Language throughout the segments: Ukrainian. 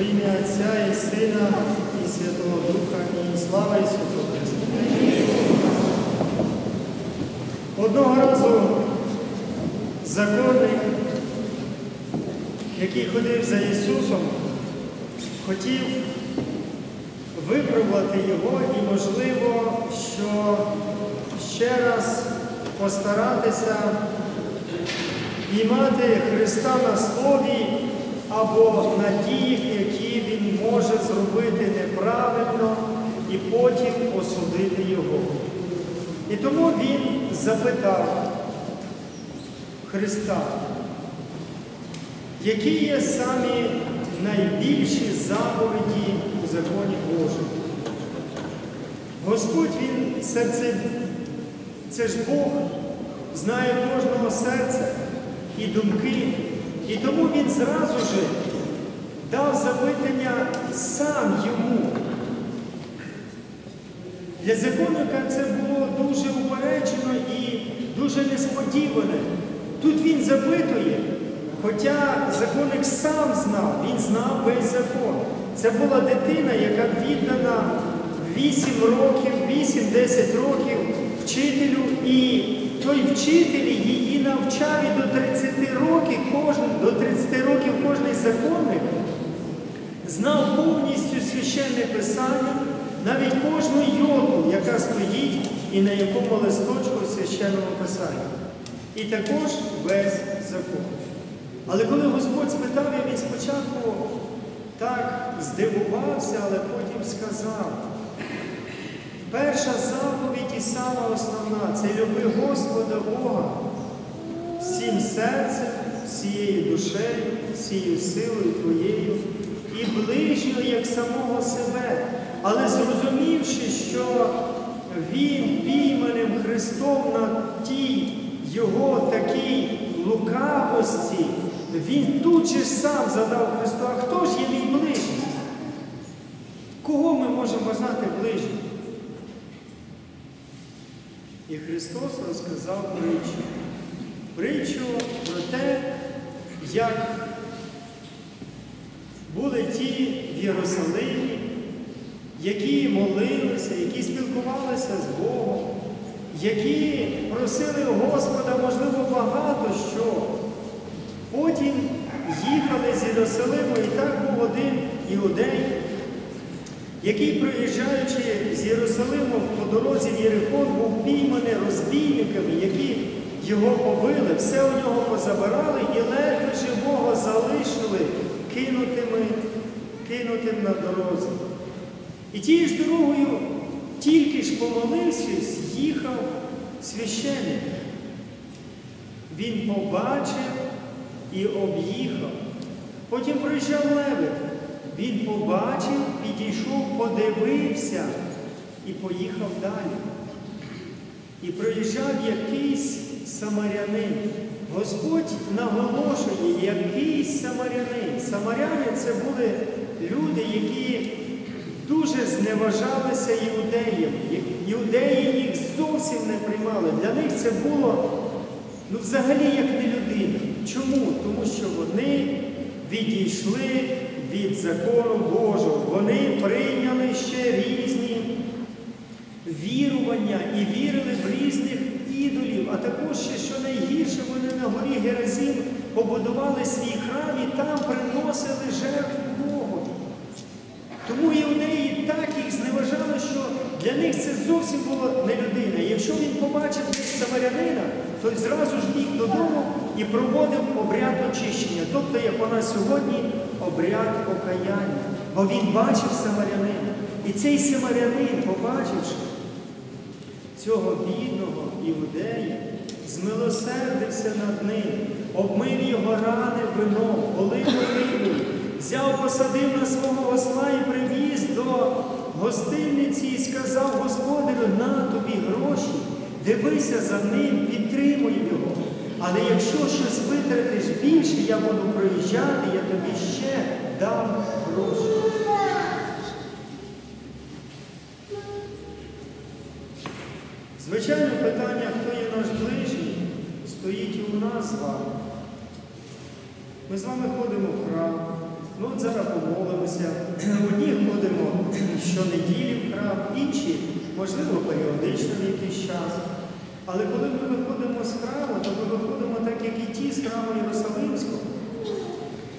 Во ім'я Отця і Сина, і Святого Духа, і слава Ісусу Христу. Одного разу законник, який ходив за Ісусом, хотів випробувати його і, можливо, що ще раз постаратися піймати Христа на слові або на діях, які Він може зробити неправильно і потім осудити Його. І тому він запитав Христа, які є самі найбільші заповіді у законі Божому. Господь Він серце, це ж Бог, знає кожного серця і думки, і тому Він зразу ж дав запитання сам йому. Для законника це було дуже упереджено і дуже несподіване. Тут він запитує, хоча законник сам знав, він знав весь закон. Це була дитина, яка віддана 8 років, 8-10 років вчителю, і той вчитель її навчав і до 30 років кожен, до 30 років кожний законник знав повністю священне писання, навіть кожну йоту, яка стоїть і на якому листочку в священному писанні. І також весь закон. Але коли Господь спитав, я він спочатку так здивувався, але потім сказав. Перша заповідь і сама основна це люби Господа Бога всім серцем, всією душею, всією силою твоєю і ближньо, як самого себе. Але зрозумівши, що він пійманим Христом на тій його такій лукавості, він тут же сам задав Христу, а хто ж є мій ближній? Кого ми можемо знати ближнім? І Христос розказав притчу. Притчу про те, як були ті в Єрусалимі, які молилися, які спілкувалися з Богом, які просили Господа, можливо, багато що. Потім їхали з Єрусалиму, і так був один іудей, який, проїжджаючи з Єрусалиму по дорозі в Єрихон, був пійманий розбійниками, які його побили, все у нього позабирали і ледве живого залишили кинутими, кинутим на дорозі. І тією ж дорогою, тільки ж помолившись, їхав священник. Він побачив і об'їхав. Потім проїжджав левик. Він побачив, підійшов, подивився і поїхав далі. І проїжджав якийсь самарянин. Господь наголошує, якийсь самарянин. Самаряни це були люди, які дуже зневажалися іудеям. Іудеї їх зовсім не приймали. Для них це було ну, взагалі як не людина. Чому? Тому що вони відійшли від закону Божого. Вони прийняли ще різні вірування і вірили в різних ідолів, а також ще, що найгірше, вони на горі Геразим побудували свій храм і там приносили жертву Богу. Тому іудеї так їх зневажали, що для них це зовсім була не людина. Якщо він побачив десь самарянина, то зразу ж біг додому і проводив обряд очищення, тобто, як у нас сьогодні, обряд покаяння. Бо він бачив самарянина. І цей самарянин, побачивши цього бідного іудея, змилосердився над ним, обмив його рани вином, полив рибу, взяв, посадив на свого осла і привіз до гостиниці і сказав господарю, на тобі гроші, дивися за ним, підтримуй його. Але якщо щось витратиш більше, я буду проїжджати, я тобі ще дам гроші. Звичайно, питання, хто є наш ближній, стоїть і у нас з вами. Ми з вами ходимо в храм, Ну, от зараз помолимося. Одні ходимо щонеділі в храм, інші, можливо, періодично в якийсь час. Але коли ми виходимо з храму, то ми виходимо так, як і ті з храму Єрусалимського.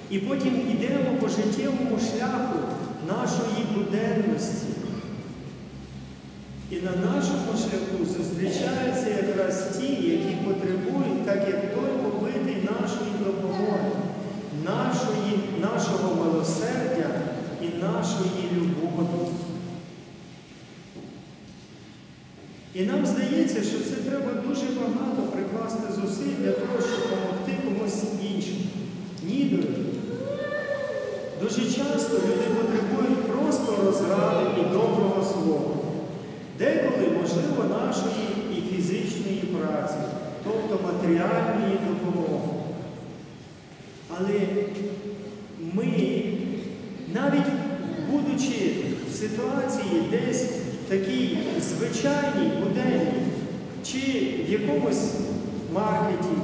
І потім йдемо по життєвому шляху нашої буденності. І на нашому шляху зустрічаються якраз ті, які потребують, так як той побитий нашої допомоги, нашої, нашого милосердя і нашої любові. І нам здається, що це треба дуже багато прикласти зусиль для того, щоб допомогти комусь іншому. Ні, дорогі. Дуже часто люди потребують просто розради і доброго слова. Деколи, можливо, нашої і фізичної праці, тобто матеріальної допомоги. Але ми, навіть будучи в ситуації десь такій звичайній, буденній, чи в якомусь маркеті,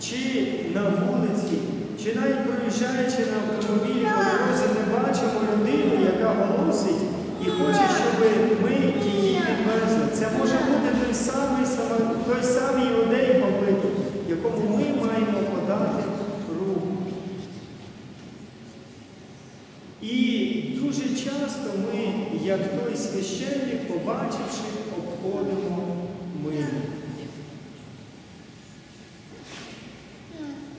чи на вулиці, чи навіть проїжджаючи на автомобілі по дорозі, ми бачимо людину, яка голосить і хоче, щоб ми її підвезли. Це може бути той самий, той самий побитий, якому ми маємо подати руку. І дуже часто ми, як той священник, побачивши, обходимо мимо.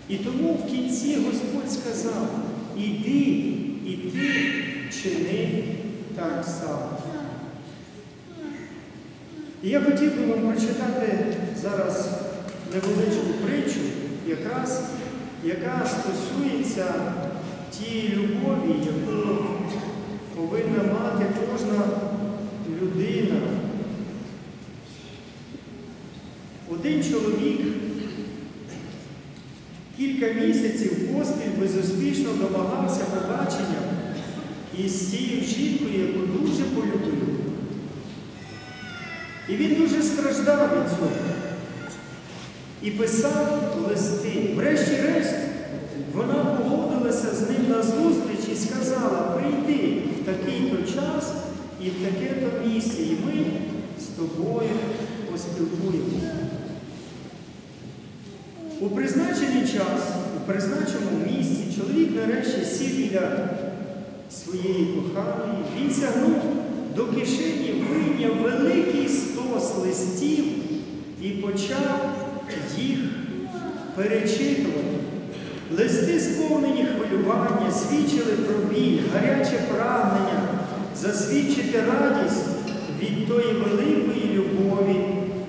І тому в кінці Господь сказав, іди, і ти чини так само. І я хотів би вам прочитати зараз невеличку притчу, якраз, яка стосується тієї любові, яку повинна мати кожна людина. Один чоловік кілька місяців поспіль безуспішно домагався побачення із тією жінкою, яку дуже полюбив. І він дуже страждав від цього. І писав листи. Врешті-решт, вона погодилася з ним на зустріч і сказала, прийди такий-то час і в таке-то місце, і ми з тобою поспілкуємося. У призначений час, у призначеному місці, чоловік нарешті сів біля своєї коханої, він сягнув до кишені, вийняв великий стос листів і почав їх перечитувати. Листи, сповнені хвилювання, свідчили про біль, гаряче прагнення, засвідчити радість від тої великої любові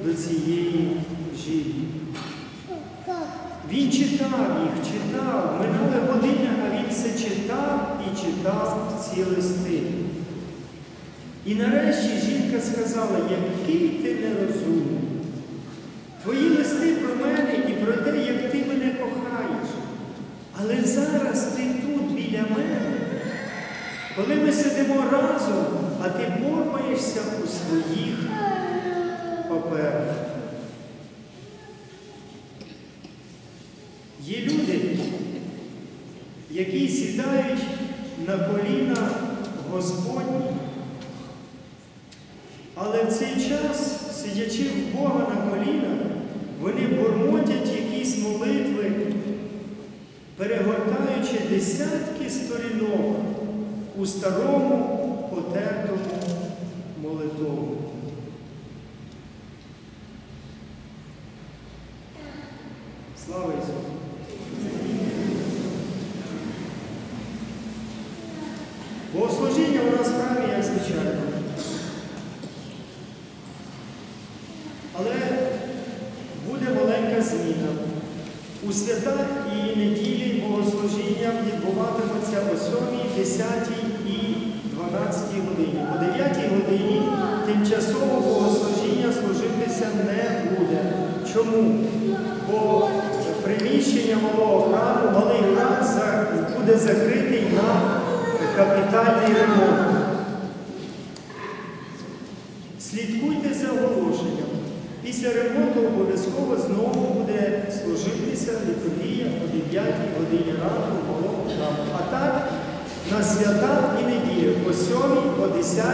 до цієї жінки. Він читав їх, читав, минали години, а він все читав і читав ці листи. І нарешті жінка сказала, який ти нерозумний. Але зараз ти тут біля мене, коли ми сидимо разом, а ти порпаєшся у своїх паперах. Є люди, які сідають на коліна Господні, але в цей час, сидячи в Бога на колінах, вони бурмотять якісь молитви, перегортаючи десятки сторінок у старому потертому молитову. Слава Ісусу! Богослужіння у нас в як звичайно. Але буде маленька зміна. У свята і неділі відбуватиметься о 7, 10 і 12 годині. О 9 годині тимчасово богослужіння служитися не буде. Чому? Бо приміщення малого храму, малий храм буде закритий на капітальний ремонт. Слідкуйте за оголошенням. Після ремонту обов'язково знову буде служитися літургія о 9 годині ранку а так на свята і неділю о 7, о 10,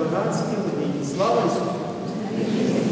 о 12 годині. Слава Ісусу!